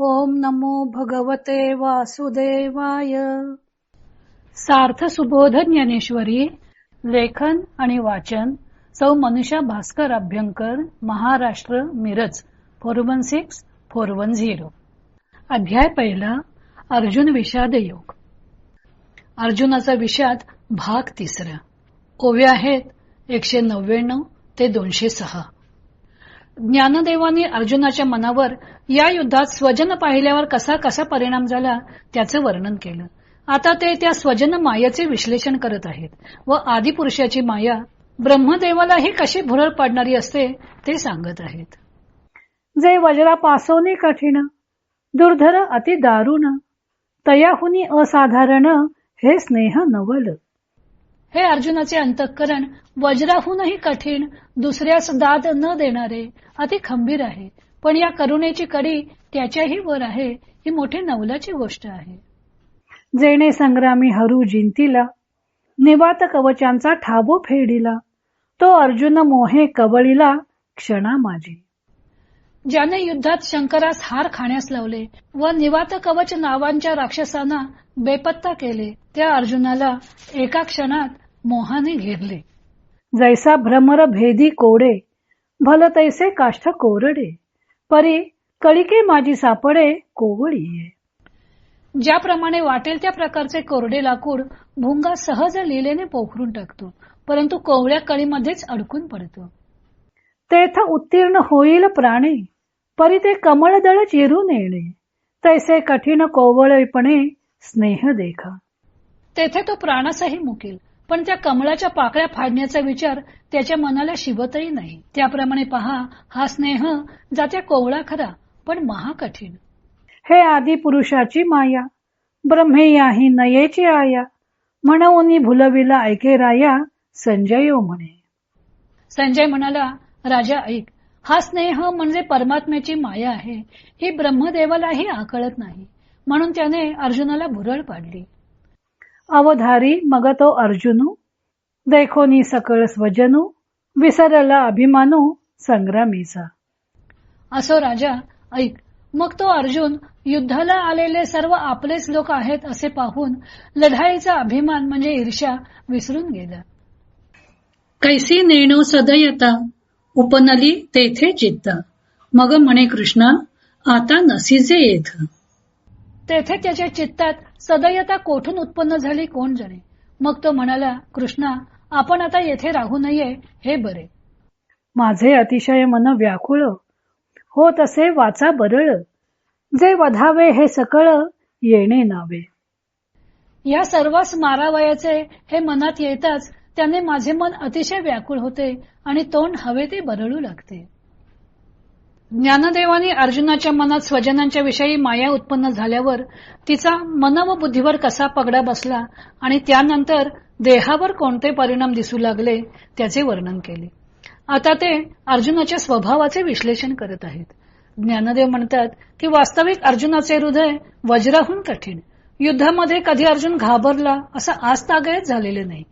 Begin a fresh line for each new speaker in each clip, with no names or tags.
ओम नमो भगवते वासुदेवाय. सार्थ सुबोध ज्ञानेश्वरी लेखन आणि वाचन Sau Manusha Bhaskar Abhyankar Maharashtra Miraj four one six four one zero. अध्याय पहिला अर्जुन विषाद योग अर्जुनाचा विषाद भाग तिसरा. ओव्या आहेत एकशे नव्याण्णव ते दोनशे सहा. ज्ञानदेवानी अर्जुनाच्या मनावर या युद्धात स्वजन पाहिल्यावर कसा कसा परिणाम झाला त्याचं वर्णन केलं. आता ते त्या स्वजन मायाचे विश्लेषण करत आहेत व आदिपुरुषाची माया ब्रह्मदेवालाही कशी भुरळ पाडणारी असते ते सांगत आहेत. जे वज्रा पासवणे कठीण दुर्धर अति दारुण तयाहुनी असाधारण हे स्नेह नवल. हे अर्जुनाचे अंतःकरण वज्राहूनही कठीण दुसऱ्यास दाद न देणारे अति खंबीर आहे. पण या करुणेची कडी त्याच्याही वर आहे ही मोठी नवलाची गोष्ट आहे. जेणे संग्रामी हरू जिंतीला निवात कवचांचा ठाबो फेडिला तो अर्जुन मोहे कवळीला क्षणा माझी ज्याने युद्धात शंकरास हार खाण्यास लावले व निवात कवच नावांच्या राक्षसांना बेपत्ता केले त्या अर्जुनाला एका क्षणात मोहाने घेरले. जैसा भ्रमर भेदी कोडे भल तैसे काष्ठ कोरडे परी कळिके माझी सापडे कोवळी ज्याप्रमाणे वाटेल त्या प्रकारचे कोरडे लाकूड भुंगा सहज लिलेने पोखरून टाकतो परंतु कोवळ्या कळीमध्येच अडकून पडतो. तेथ उत्तीर्ण होईल प्राणी परी ते कमळदळ चिरून येणे तैसे कठीण कोवळपणे स्नेह देखा. तेथे तो प्राणासही मुकेल पण त्या कमळाच्या पाकळ्या फाडण्याचा विचार त्याच्या मनाला शिवतही नाही. त्याप्रमाणे पहा हा स्नेह जात्या कोवळा खरा पण महाकठीण. हे आदी पुरुषाची माया ब्रह्मे याही नयेची आया. म्हणून भुलविला ऐके राया संजय म्हणे. संजय म्हणाला राजा ऐक हा स्नेह म्हणजे परमात्म्याची माया आहे. ही ब्रह्मदेवालाही आकळत नाही. म्हणून त्याने अर्जुनाला भुरळ पाडली. अवधारी मग तो अर्जुनू देखोनी सकळ स्वजनू विसरला अभिमानू संग्रामीचा. असो राजा ऐक मग तो अर्जुन युद्धाला आलेले सर्व आपलेच लोक आहेत असे पाहून लढाईचा अभिमान म्हणजे ईर्ष्या विसरून गेला. कैसी नेणू सदयता? उपनली तेथे चित्त मग म्हणे कृष्णा आता नसीजे येथ तेथे त्याच्या चित्तात सदयता कोठून उत्पन्न झाली कोण जाणे? मग तो म्हणाला कृष्णा आपण आता येथे राहू नये हे बरे. माझे अतिशय मन व्याकुळ. हो तसे वाचा बरळ. जे वधावे हे सकळ येणे नावे. या सर्वांस मारावयाचे हे मनात येताच त्याने माझे मन अतिशय व्याकुळ होते आणि तोंड हवे ते बरळू लागते. ज्ञानदेवानी अर्जुनाच्या मनात स्वजनांच्या विषयी माया उत्पन्न झाल्यावर तिचा मन व बुद्धीवर कसा पगडा बसला आणि त्यानंतर देहावर कोणते परिणाम दिसू लागले त्याचे वर्णन केले. आता ते अर्जुनाच्या स्वभावाचे विश्लेषण करत आहेत. ज्ञानदेव म्हणतात की वास्तविक अर्जुनाचे हृदय वज्राहून कठीण. युद्धामध्ये कधी अर्जुन घाबरला असा आजतागयच झालेले नाही.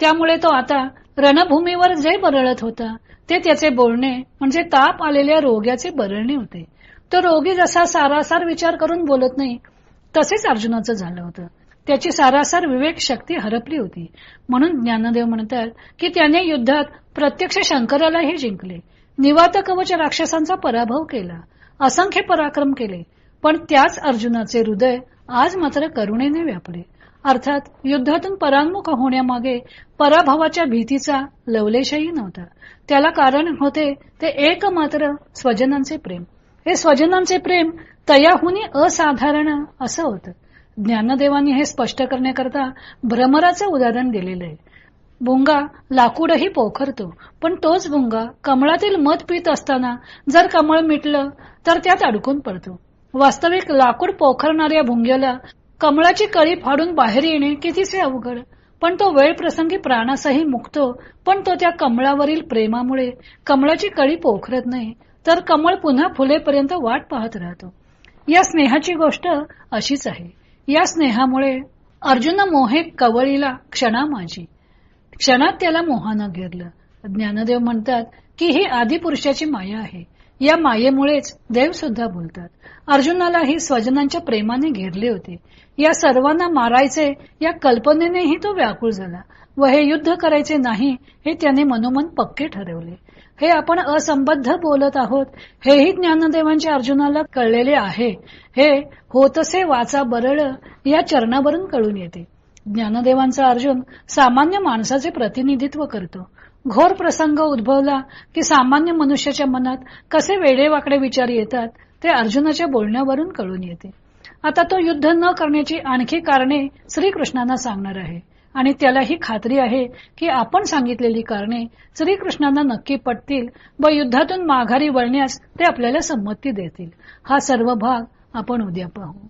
त्यामुळे तो आता रणभूमीवर जे बरळत होता ते त्याचे बोलणे म्हणजे ताप आलेल्या रोग्याचे बरळणे होते. तो रोगी जसा सारासार विचार करून बोलत नाही तसेच अर्जुनाचं झालं होतं. त्याची सारासार विवेक शक्ती हरपली होती. म्हणून ज्ञानदेव म्हणतात की त्याने युद्धात प्रत्यक्ष शंकरालाही जिंकले. निवात कवच राक्षसांचा पराभव केला. असंख्य पराक्रम केले. पण त्याच अर्जुनाचे हृदय आज मात्र करुणेने व्यापले. अर्थात युद्धातून परांमुख होण्यामागे पराभवाच्या भीतीचा लवलेशही नव्हता. त्याला कारण होते ते एक मात्र स्वजनांचे प्रेम. हे स्वजनांचे प्रेम तयाहुनी असाधारण असं होतं. ज्ञानदेवांनी हे स्पष्ट करण्याकरता भ्रमराचं उदाहरण दिलेलं आहे. भुंगा लाकूडही पोखरतो पण तोच भुंगा कमळातील मध पित असताना जर कमळ मिटलं तर त्यात अडकून पडतो. वास्तविक लाकूड पोखरणाऱ्या भुंग्याला कमळाची कळी फाडून बाहेर येणे कितीसे अवघड. पण तो वेळ प्रसंगी प्राणासही मुक्तो. पण तो त्या कमळावरील प्रेमामुळे कमळाची कळी पोखरत नाही. तर कमळ पुन्हा फुलेपर्यंत वाट पाहत राहतो. या स्नेहाची गोष्ट अशीच आहे. या स्नेहामुळे अर्जुन मोहे कवळीला क्षणा माझी. क्षणात त्याला मोहानं घेरलं. ज्ञानदेव म्हणतात की ही आदिपुरुषाची माया आहे. या मायेमुळेच देव सुद्धा बोलतात अर्जुनालाही स्वजनांच्या प्रेमाने घेरले होते. या सर्वांना मारायचे या कल्पनेनेही तो व्याकुळ झाला व हे युद्ध करायचे नाही हे त्याने मनोमन पक्के ठरवले. हे आपण असंबद्ध बोलत आहोत हेही ज्ञानदेवांच्या अर्जुनाला कळलेले आहे. हे होतसे वाचा बरळ या चरणावरून कळून येते. ज्ञानदेवांचा अर्जुन सामान्य माणसाचे प्रतिनिधित्व करतो. घोर प्रसंग उद्भवला की सामान्य मनुष्याच्या मनात कसे वेडेवाकडे विचार येतात ते अर्जुनाच्या बोलण्यावरून कळून येते. आता तो युद्ध न करण्याची आणखी कारणे श्रीकृष्णांना सांगणार आहे. आणि त्याला ही खात्री आहे की आपण सांगितलेली कारणे श्रीकृष्णांना नक्की पटतील व युद्धातून माघारी वळण्यास ते आपल्याला संमती देतील. हा सर्व भाग आपण उद्या पाहू.